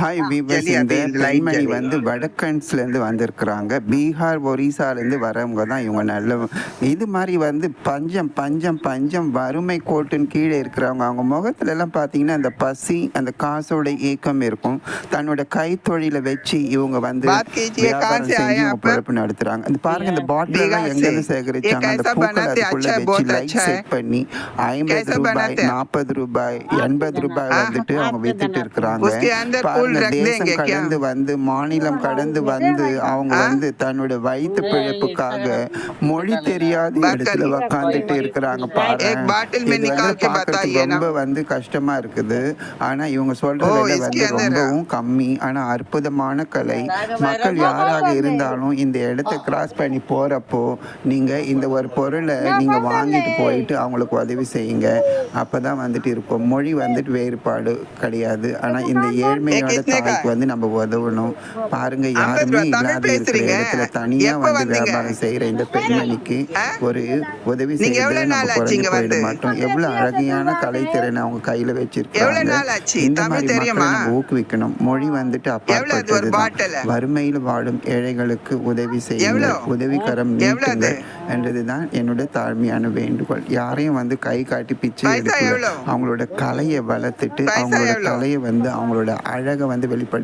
Hi viewers இந்த பெண்மணி வந்து வடக்கன்ஸ்லேருந்து வந்திருக்கிறாங்க. பீகார் ஒரிசாலேருந்து வரவங்க தான் இவங்க நல்ல இது மாதிரி வந்து பஞ்சம் பஞ்சம் பஞ்சம் வறுமை கோட்டுன்னு கீழே இருக்கிறவங்க. அவங்க முகத்துலலாம் பார்த்தீங்கன்னா அந்த பசி அந்த காசோட ஏக்கம் இருக்கும். தன்னோட கைத்தொழில வச்சு இவங்க வந்து பிறப்பு நடத்துகிறாங்க இந்த பாருங்க இந்த பாட்டிலெல்லாம் எங்கேருந்து சேகரிச்சாங்க? அந்த பூக்களை வச்சு லைட் செட் பண்ணி ஐம்பது ரூபாய் நாற்பது ரூபாய் எண்பது ரூபாய் வந்துட்டு அவங்க வித்துட்டு இருக்கிறாங்க. அவங்க தேசம் கடந்து வந்து மாநிலம் கடந்து வந்து அவங்க வந்து தன்னோட வயிற்று பிழைப்புக்காக மொழி தெரியாத இடத்துல உக்காந்துட்டு இருக்கிறாங்க பாருங்க ரொம்ப வந்து கஷ்டமா இருக்குது. ஆனா இவங்க சொல்றது வந்து ரொம்பவும் கம்மி. ஆனா அற்புதமான கலை. மக்கள் யாராக இருந்தாலும் இந்த இடத்த கிராஸ் பண்ணி போறப்போ நீங்க இந்த ஒரு பொருளை நீங்க வாங்கிட்டு போயிட்டு அவங்களுக்கு உதவி செய்யுங்க. அப்பதான் வந்துட்டு இருப்போம் மொழி வந்துட்டு வேறுபாடு கிடையாது. ஆனா இந்த ஏழ்மையோட தாய்க்கு வந்து நம்ம உதவணும் பாருங்க யாருமே இல்லாத இருக்கிற. இடத்துல தனியா வந்து? வியாபாரம் செய்யற இந்த பெண்மணிக்கு? ஒரு உதவி செய்யறது நம்ம குறைஞ்சு போயிட? மாட்டோம் எவ்வளவு அழகையான கலைத்திறனை அவங்க கையில வச்சிருக்காங்க? இந்த மாதிரி மக்களை? நம்ம ஊக்குவிக்கணும் மொழி வந்துட்டு அப்பாற்பட்டது? வறுமையில் வாடும் ஏழைகளுக்கு உதவி செய்யுங்க? உதவிக்கரம் நீட்டுங்க அது? என்றதுதான் என்னோட தாழ்மையான வேண்டுகோள் யாரையும் வந்து கை காட்டி பிச்சை பைசா எடுக்கல? அவங்களோட கலையை வளர்த்துட்டு அவங்களோட? கலையை வந்து அவங்களோட அழகை வந்து வெளிப்படும்